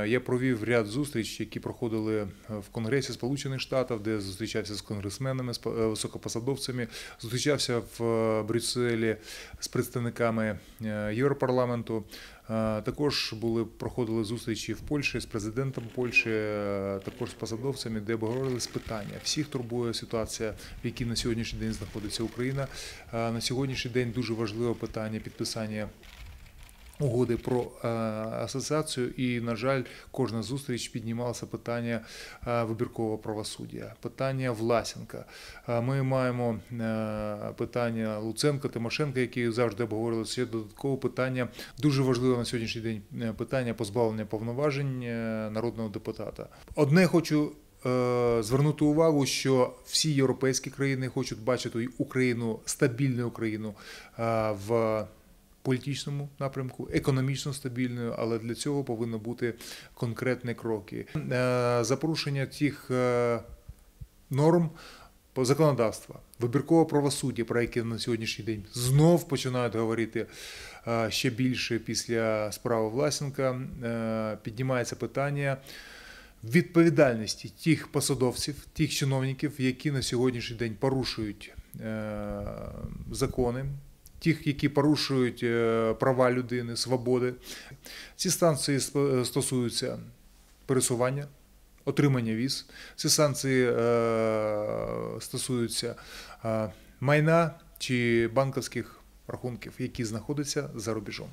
Я провів ряд зустрічей, які проходили в Конгресі Сполучених Штатів, де зустрічався з конгресменами, з е, високопосадовцями, зустрічався в е, Брюсселі з представниками е, Європарламенту. Е, Також були проходили зустрічі в Польщі з президентом Польщі, е, також з посадовцями, де обговорились питання. Всіх турбує ситуація, в якій на сьогоднішній день знаходиться Україна. Е, На сьогоднішній день дуже важливе питання підписання угоди про е, асоціацію, і, на жаль, кожна зустріч піднімалося питання е, вибіркового правосуддя, питання Власенка. Е, Ми маємо питання Луценка, Тимошенка, які завжди обговорювалися. Ще додаткове питання дуже важливе на сьогоднішній день питання позбавлення повноважень народного депутата. Одне хочу. Звернути увагу, що всі європейські країни хочуть бачити Україну стабільну Україну е, в політичному напрямку, економічно стабільною, але для цього повинні бути конкретні кроки. Е, За порушення тих е, норм законодавства, вибіркове правосуддя, про яке на сьогоднішній день знов починають говорити е, ще більше після справи Власенка, піднімається питання. Відповідальності тих посадовців, тих чиновників, які на сьогоднішній день порушують закони, тих, які порушують е, права людини, свободи. Ці санкції сп- стосуються пересування, отримання віз. Ці санкції е, стосуються е, майна чи банківських рахунків, які знаходяться за рубежом.